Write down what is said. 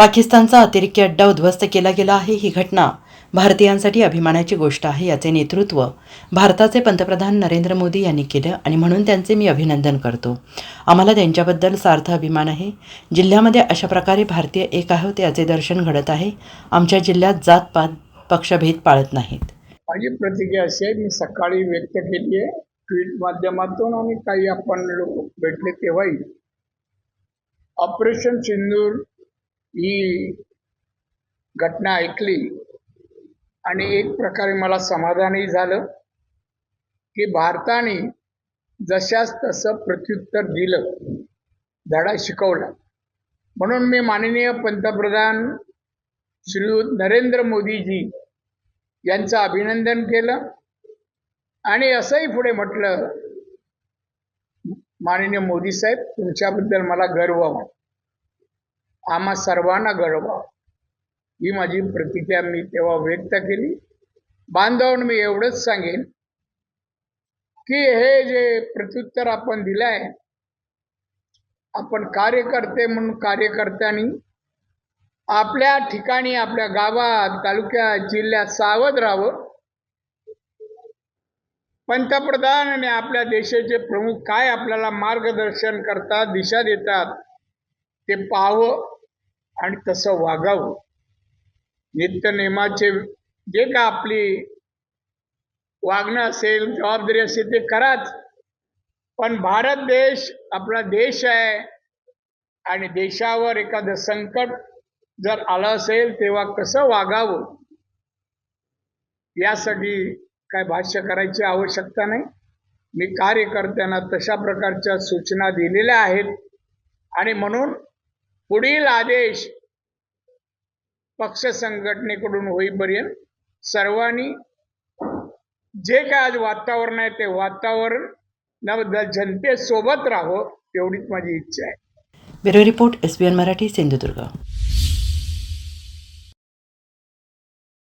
पाकिस्तानचा अतिरेकी अड्डा उद्ध्वस्त केला गेला आहे ही घटना भारतीयांसाठी अभिमानाची गोष्ट आहे याचे नेतृत्व भारताचे पंतप्रधान नरेंद्र मोदी यांनी केलं आणि म्हणून त्यांचे मी अभिनंदन करतो. आम्हाला त्यांच्याबद्दल सार्थ अभिमान आहे. जिल्ह्यामध्ये अशा प्रकारे भारतीय एक आहोत याचे दर्शन घडत आहे. आमच्या जिल्ह्यात जात पात पक्षभेद पाळत नाहीत. माझी प्रतिक्रिया अशी आहे मी सकाळी व्यक्त केली आहे ट्विट माध्यमातून आणि काही आपण लोक भेटले तेव्हाही. ऑपरेशन सिंदूर ही घटना ऐकली आणि एक प्रकारे मला समाधानही झालं की भारताने जशास तसं प्रत्युत्तर दिलं धडा शिकवला. म्हणून मी माननीय पंतप्रधान श्री नरेंद्र मोदीजी यांचं अभिनंदन केलं आणि असंही पुढे म्हटलं माननीय मोदी साहेब तुमच्याबद्दल मला गर्व वाटतो. आम्हा सर्वांना घडवा ही माझी प्रतिक्रिया मी तेव्हा व्यक्त केली. बांधवांना मी एवढंच सांगेन की हे जे प्रत्युत्तर आपण दिलं आहे आपण कार्यकर्ते म्हणून कार्यकर्त्यांनी आपल्या ठिकाणी आपल्या गावात तालुक्यात जिल्ह्यात सावध राहावं. पंतप्रधान आणि आपल्या देशाचे प्रमुख काय आपल्याला मार्गदर्शन करतात दिशा देतात ते पाहावं आणि तसं वागावं. नित्यनेमाचे जे का आपली वागणं असेल जबाबदारी असेल ते कराच. पण भारत देश आपला देश आहे आणि देशावर एखादं संकट जर आलं असेल तेव्हा कसं वागावं? यासाठी काय भाष्य करायची आवश्यकता नाही. मी कार्यकर्त्यांना तशा प्रकारच्या सूचना दिलेल्या आहेत. आणि म्हणून पुढील आदेश पक्ष संघटनेकडून होईपर्यंत सर्वांनी जे काय आज वातावरण आहे ते वातावरण जनतेसोबत राहावं एवढीच माझी इच्छा आहे. Bureau report S B N Marathi Sindhudurg.